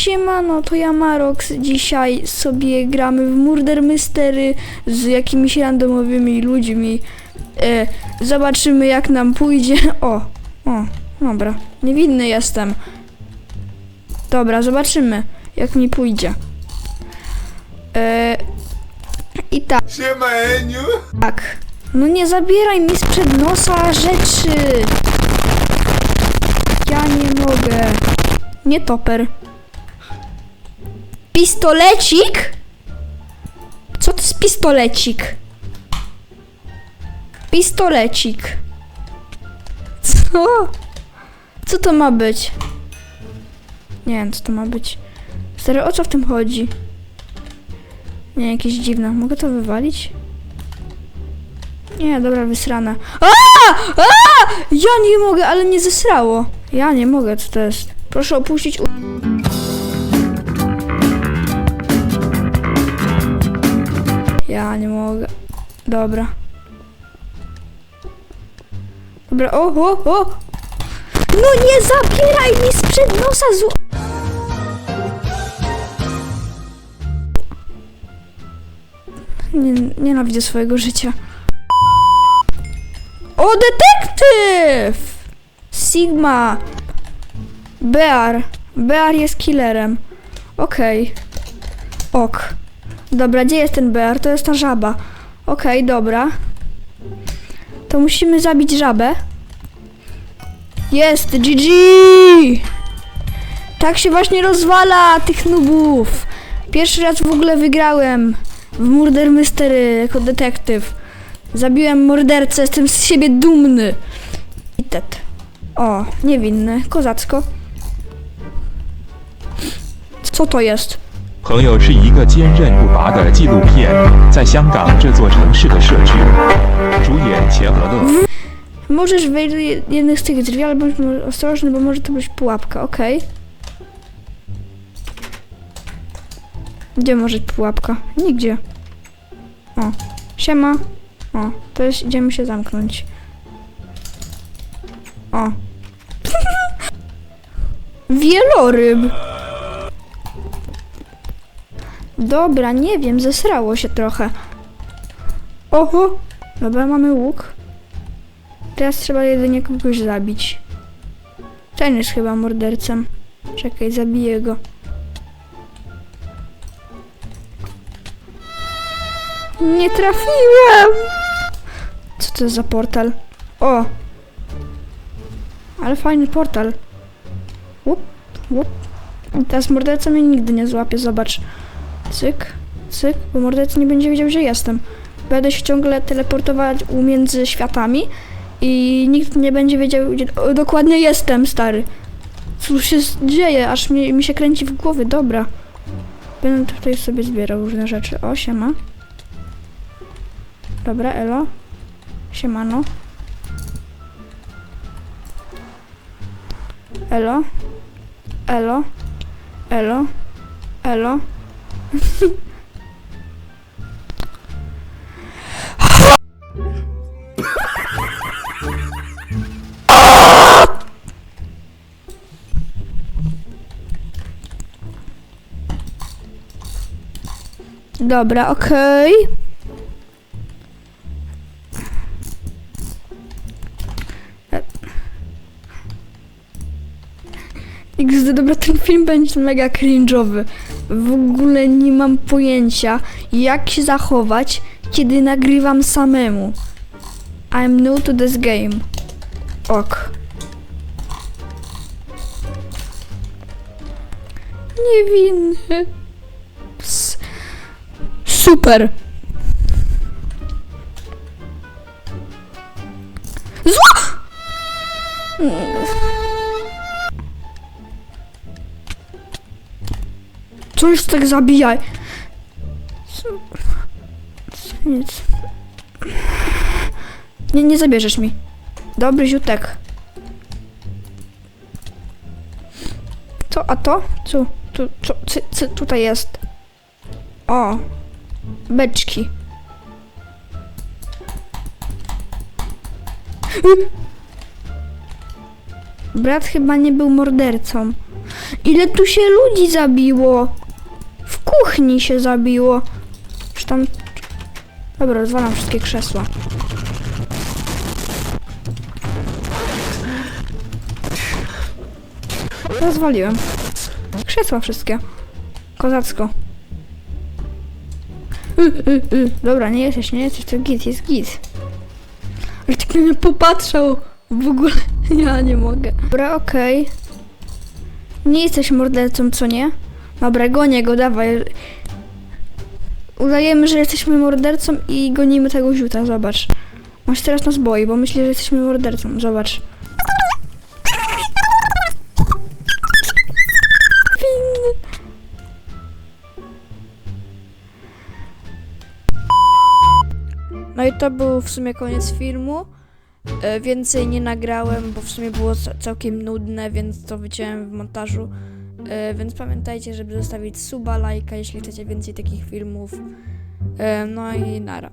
Siemano, to ja Marox. Dzisiaj sobie gramy w Murder Mystery z jakimiś randomowymi ludźmi. E, zobaczymy jak nam pójdzie. O, o, dobra. Niewinny jestem. Dobra, zobaczymy jak mi pójdzie. E, I tak. Siema Eniu! Tak. No nie zabieraj mi sprzed nosa rzeczy. Ja nie mogę. Nie toper. Pistolecik? Co to jest pistolecik? Pistolecik. Co? Co to ma być? Nie wiem, co to ma być. Stary, o co w tym chodzi? Nie, jakieś dziwne. Mogę to wywalić? Nie, dobra, wysrana. A! A! Ja nie mogę, ale nie zesrało. Ja nie mogę, co to jest? Proszę opuścić. u- Ja nie mogę. Dobra. Dobra, o, o, o! No nie zabieraj mi sprzed nosa zł... Nie, nienawidzę swojego życia. O, detektyw! Sigma. Bear. Bear jest killerem. Okej. Ok. Dobra, gdzie jest ten Bear? To jest ta żaba. Okej, dobra. To musimy zabić żabę. Jest! GG! Tak się właśnie rozwala tych nubów. Pierwszy raz w ogóle wygrałem w Murder Mystery jako detektyw. Zabiłem mordercę, jestem z siebie dumny. I tet. O, niewinny, kozacko. Co to jest? 朋友是一个坚韧不拔的纪录片，在香港这座城市的社区，主演钱和乐。 Możesz wejść do je- jednych z tych drzwi, ale bądź mo- ostrożny, bo może to być pułapka, okej. Gdzie może być pułapka? Nigdzie. O, siema. O, to jest, idziemy się zamknąć. O. Wieloryb. Dobra, nie wiem, zesrało się trochę. Oho. Dobra, mamy łuk. Teraz trzeba jedynie kogoś zabić. Ten jest chyba mordercą. Czekaj, zabiję go. Nie trafiłem! Co to za portal? O! Ale fajny portal. Łup, łup. Teraz morderca mnie nigdy nie złapie, zobacz. Cyk, cyk, bo morderca nie będzie wiedział, gdzie jestem. Będę się ciągle teleportować między światami i nikt nie będzie wiedział, gdzie dokładnie jestem, stary. Cóż się dzieje, aż mi, mi się kręci w głowie, dobra. Będę tutaj sobie zbierał różne rzeczy. O, siema. Dobra, elo. Siemano. Elo. Elo. Elo. Elo. Dobra, okej. E- XD, dobra, ten film będzie mega cringe'owy. W ogóle nie mam pojęcia, jak się zachować, kiedy nagrywam samemu. I'm new to this game. Ok. Niewinny. Ps. Super. Zła! Co już tak zabijaj? Co? Co Nic. Nie, nie zabierzesz mi. Dobry ziutek. Co, a to? Co? Tu, co, co, co tutaj jest? O, beczki. Brat chyba nie był mordercą. Ile tu się ludzi zabiło? Kuchni się zabiło. Czy tam... Dobra, rozwalam wszystkie krzesła. Rozwaliłem. Krzesła wszystkie. Kozacko. Y, y, y. Dobra, nie jesteś, nie jesteś, to git, jest git. Ale tak na mnie popatrzał. W ogóle ja nie mogę. Dobra, okej. Nie jesteś mordercą, co nie? Dobra, gonię go, dawaj. Udajemy, że jesteśmy mordercą i gonimy tego ziuta, zobacz. On się teraz nas boi, bo myśli, że jesteśmy mordercą, zobacz. No i to był w sumie koniec filmu. E, Więcej nie nagrałem, bo w sumie było ca- całkiem nudne, więc to wyciąłem w montażu. E, Więc pamiętajcie, żeby zostawić suba, lajka, jeśli chcecie więcej takich filmów. E, No i nara.